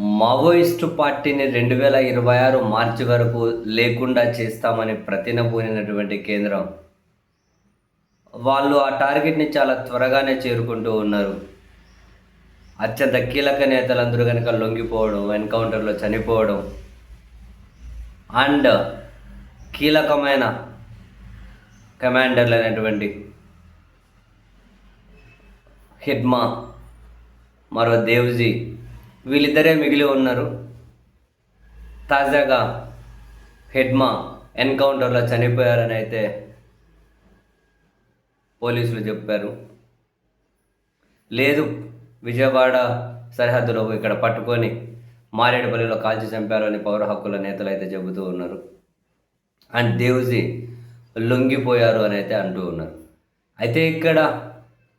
Maoist పార్టీని రెండు వేల ఇరవై ఆరు మార్చి వరకు లేకుండా చేస్తామని ప్రతినబూనినటువంటి కేంద్రం. వాళ్ళు ఆ టార్గెట్ని చాలా త్వరగానే చేరుకుంటూ ఉన్నారు. అత్యంత కీలక నేతలందరూ కనుక లొంగిపోవడం ఎన్కౌంటర్లో చనిపోవడం అండ్ కీలకమైన కమాండర్లు అయినటువంటి హిడ్మా మరో దేవ్జీ వీళ్ళిద్దరే మిగిలి ఉన్నారు. తాజాగా హెడ్మా ఎన్కౌంటర్లో చనిపోయారని అయితే పోలీసులు చెప్పారు. లేదు విజయవాడ సరిహద్దులో ఇక్కడ పట్టుకొని మారేడుపల్లిలో కాల్చి చంపారు అని పౌర హక్కుల నేతలు అయితే చెబుతూ ఉన్నారు. అండ్ దేవుజీ లొంగిపోయారు అని అయితే అంటూ ఉన్నారు. అయితే ఇక్కడ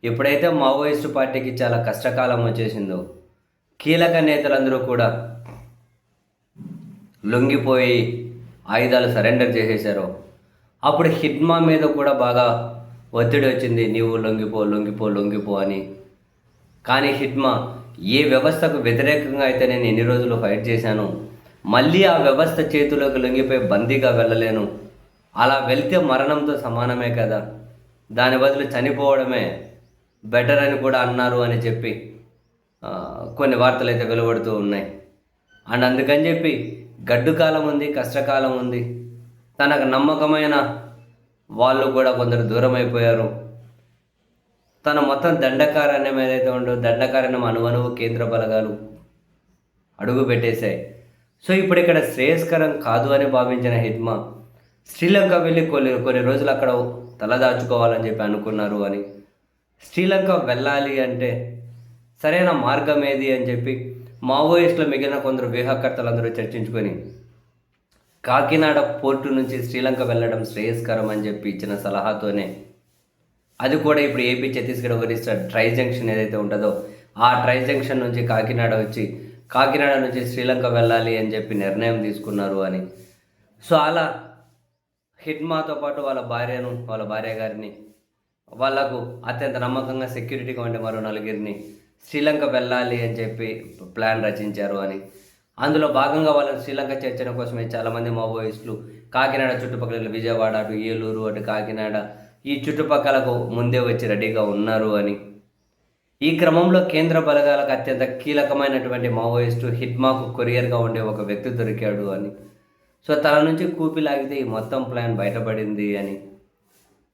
ఎప్పుడైతే మావోయిస్టు పార్టీకి చాలా కష్టకాలం వచ్చేసిందో కీలక నేతలందరూ కూడా లొంగిపోయి ఆయుధాలు సరెండర్ చేసేశారో. అప్పుడు హిడ్మా మీద కూడా బాగా ఒత్తిడి వచ్చింది. నీవు లొంగిపో లొంగిపో లొంగిపో అని. కానీ హిడ్మా ఏ వ్యవస్థకు వ్యతిరేకంగా అయితే నేను ఎన్ని రోజులు ఫైట్ చేశాను మళ్ళీ ఆ వ్యవస్థ చేతిలోకి లొంగిపోయి బందీగా వెళ్ళలేను. అలా వెళ్తే మరణంతో సమానమే కదా. దాని బదులు చనిపోవడమే బెటర్ అని కూడా అన్నారు అని చెప్పి కొన్ని వార్తలు అయితే వెలువడుతూ ఉన్నాయి. అండ్ అందుకని చెప్పి గడ్డు కాలం ఉంది కష్టకాలం ఉంది. తనకు నమ్మకమైన వాళ్ళు కూడా కొందరు దూరం అయిపోయారు తన మొత్తం దండకారణ్యం ఏదైతే ఉందో దండకారణ్యం అనువనువు కేంద్ర బలగాలు అడుగు పెట్టేశాయి. సో ఇప్పుడు ఇక్కడ శ్రేయస్కరం కాదు అని భావించిన హిద్మా శ్రీలంక వెళ్ళి కొన్ని కొన్ని రోజులు అక్కడ తలదాచుకోవాలని చెప్పి అనుకున్నారు అని. శ్రీలంక వెళ్ళాలి అంటే సరైన మార్గం ఏది అని చెప్పి మావోయిస్టులు మిగిలిన కొందరు వ్యూహకర్తలందరూ చర్చించుకొని కాకినాడ పోర్టు నుంచి శ్రీలంక వెళ్ళడం శ్రేయస్కరం అని చెప్పి ఇచ్చిన సలహాతోనే అది కూడా ఇప్పుడు A P Chhattisgarh Orissa tri junction ఏదైతే ఉంటుందో ఆ ట్రై జంక్షన్ నుంచి కాకినాడ వచ్చి కాకినాడ నుంచి శ్రీలంక వెళ్ళాలి అని చెప్పి నిర్ణయం తీసుకున్నారు అని. సో అలా హిడ్మాతో పాటు వాళ్ళ భార్యను వాళ్ళ భార్య గారిని వాళ్ళకు అత్యంత నమ్మకంగా సెక్యూరిటీగా ఉండే మరో నలుగురిని శ్రీలంక వెళ్ళాలి అని చెప్పి ప్లాన్ రచించారు అని. అందులో భాగంగా వాళ్ళని శ్రీలంక చేర్చడం కోసమే చాలామంది మావోయిస్టులు కాకినాడ చుట్టుపక్కల విజయవాడ అటు ఏలూరు అటు కాకినాడ ఈ చుట్టుపక్కలకు ముందే వచ్చి రెడీగా ఉన్నారు అని. ఈ క్రమంలో కేంద్ర బలగాలకు అత్యంత కీలకమైనటువంటి మావోయిస్టు హిట్మాకు కొరియర్గా ఉండే ఒక వ్యక్తి దొరికాడు అని. సో తన నుంచి కూపి లాగితే ఈ మొత్తం ప్లాన్ బయటపడింది అని.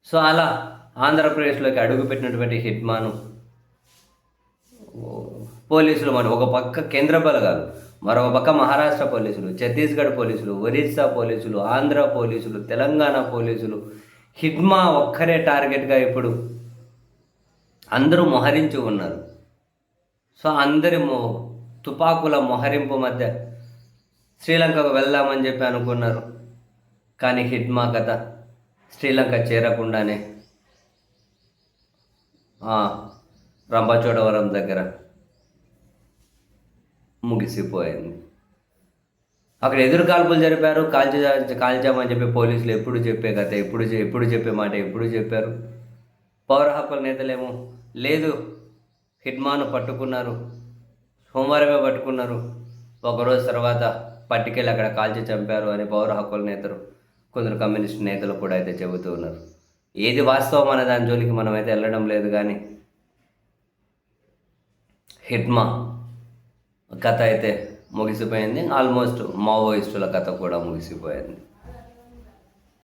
సో అలా ఆంధ్రప్రదేశ్లోకి అడుగుపెట్టినటువంటి హిట్మాను పోలీసులు మరి ఒక పక్క కేంద్ర బలగాలు మరొక పక్క మహారాష్ట్ర పోలీసులు ఛత్తీస్గఢ్ పోలీసులు ఒరిస్సా పోలీసులు ఆంధ్ర పోలీసులు తెలంగాణ పోలీసులు హిడ్మా ఒక్కరే టార్గెట్గా ఇప్పుడు అందరూ మొహరించి ఉన్నారు. సో అందరి మొ తుపాకుల మొహరింపు మధ్య శ్రీలంకకు వెళ్దామని చెప్పి అనుకున్నారు. కానీ హిడ్మా కథ శ్రీలంక చేరకుండానే రంపచోడవరం దగ్గర ముగిసిపోయింది. అక్కడ ఎదురు కాల్పులు జరిపారు. కాల్చి కాల్చామని చెప్పి పోలీసులు ఎప్పుడు చెప్పే కథ ఎప్పుడు ఎప్పుడు చెప్పే మాట ఎప్పుడు చెప్పారు. పౌర హక్కుల నేతలేమో లేదు హిడ్మాను పట్టుకున్నారు. సోమవారమే పట్టుకున్నారు. ఒకరోజు తర్వాత పట్టుకెళ్ళి అక్కడ కాల్చి చంపారు అని పౌర హక్కుల నేతలు కొందరు కమ్యూనిస్ట్ నేతలు కూడా అయితే చెబుతూ ఉన్నారు. ఏది వాస్తవం అనే దాని జోలికి మనం అయితే వెళ్ళడం లేదు కానీ హిడ్మా కథ అయితే ముగిసిపోయింది. ఆల్మోస్ట్ మావోయిస్టుల కథ కూడా ముగిసిపోయింది.